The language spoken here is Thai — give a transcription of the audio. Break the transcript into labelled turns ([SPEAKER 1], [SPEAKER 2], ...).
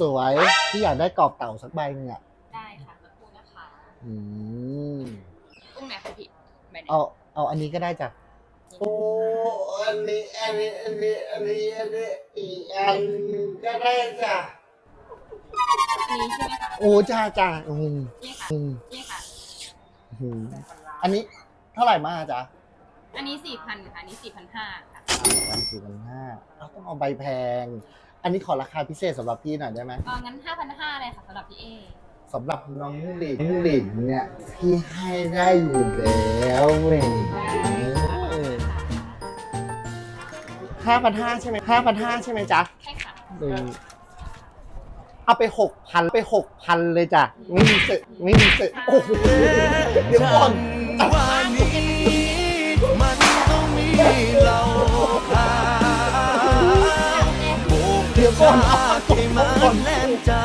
[SPEAKER 1] สวยพี่อยากได้กรอบเต่าสักใบหนึงอะ
[SPEAKER 2] ได้ค่ะสักครู่นะคะ
[SPEAKER 1] อืม
[SPEAKER 2] อุ้งไหนคะพี่ใบไหน
[SPEAKER 1] เอาเอาอันนี้ก็ได้จ้ะโอ้อันนี้อันนี้อันนี้อันนี้อันนี้อีกอันก็ได้จ้ะ
[SPEAKER 2] อันนี้ใช่ไหมคะ
[SPEAKER 1] โอ้จ้าจ้าอืม
[SPEAKER 2] นี่ค่ะ
[SPEAKER 1] อืม
[SPEAKER 2] นี่ค่ะ
[SPEAKER 1] อืมอันนี้เท่าไหร่มาจ๊ะ
[SPEAKER 2] อันนี้สี่พันค่ะอันนี้สี่พันห้าค่ะ
[SPEAKER 1] วัน สี่พันห้าเราต้องเอาใบแพง อันนี้ขอราคาพิเศษสำหรับพี่หน่อยได้ไหม
[SPEAKER 2] เอองั้นห้าพันห้าเลยค่ะสำหรับพี่เอ
[SPEAKER 1] สำหรับน้องหลินน้องหลินเนี่ยพี่ให้ได้อยู่แล้วเว้ยห้าพันห้าใช่ไหมห้าพันห้าใช่ไหมจ๊ะ
[SPEAKER 2] ใช่ค่ะ
[SPEAKER 1] อืมเอาไปหกพันไปหกพันเลยจ้ะไม่มีสึกไม่มีสึกโอ้โหเดี๋ยวก่อน
[SPEAKER 3] วันนี้มัน ก
[SPEAKER 1] เดี๋ยวก่อน
[SPEAKER 3] ให้มันแล่นเจ้า